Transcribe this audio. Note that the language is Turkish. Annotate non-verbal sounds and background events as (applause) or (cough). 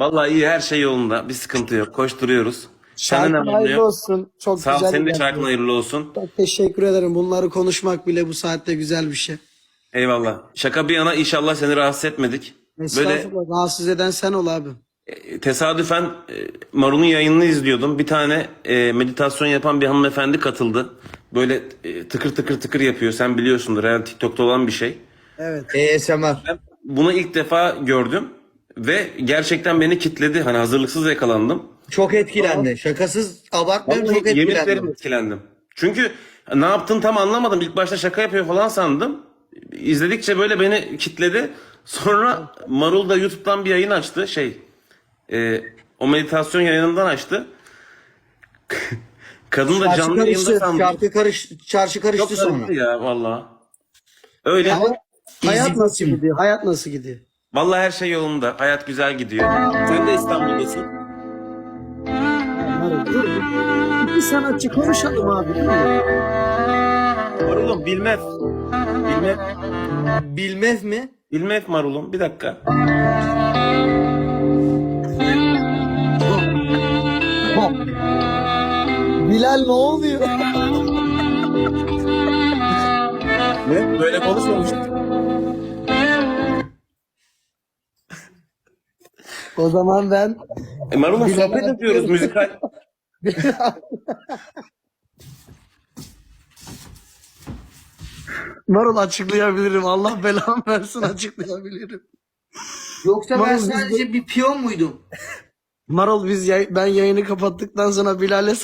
Vallahi iyi her şey yolunda. Bir sıkıntı yok. Koşturuyoruz. Senden Şarkın ne hayırlı oluyor? olsun. Çok Sağ ol. güzel. Senin de şarkın hayırlı olsun. Çok teşekkür ederim. Bunları konuşmak bile bu saatte güzel bir şey. Eyvallah. Şaka bir yana inşallah seni rahatsız etmedik. Böyle Estağfurullah. Rahatsız eden sen ol abi. e, tesadüfen e, Marun'un yayınını izliyordum. Bir tane e, meditasyon yapan bir hanımefendi katıldı. Böyle e, tıkır tıkır tıkır yapıyor. Sen biliyorsundur. Herhalde TikTok'ta olan bir şey. Evet. ASMR. Ben bunu ilk defa gördüm. Ve gerçekten beni kitledi. Hani hazırlıksız yakalandım. Çok etkilendi. Şakasız abartmıyorum çok Vallahi yemin ederim etkilendim. Çünkü ne yaptın tam anlamadım. İlk başta şaka yapıyor falan sandım. İzledikçe böyle beni kitledi. Sonra Marul da YouTube'dan bir yayın açtı. Şey, e, o meditasyon yayınından açtı. (laughs) Kadın da Çarşı canlı yayında karıştı. sandım. Şarkı karış, çarşı karıştı Çok sonra. karıştı ya valla. Öyle. Ama hayat nasıl gidiyor? Hayat nasıl gidiyor? Vallahi her şey yolunda. Hayat güzel gidiyor. Sen de İstanbul'dasın. Dur. Bir sanatçı konuşalım abi. Marul'um bilmez. Bilmez. Bilmez mi? Bilmez Marul'um. Bir dakika. Hop. Bilal ne oluyor? Ne? Böyle konuşmamıştık. O zaman ben E Marul'um Bilal'e sohbet ediyoruz müzikal. (laughs) Marul açıklayabilirim. Allah belamı versin açıklayabilirim. Yoksa ben Marul, biz sadece bir piyon muydum? Marul biz yay- ben yayını kapattıktan sonra Bilal'e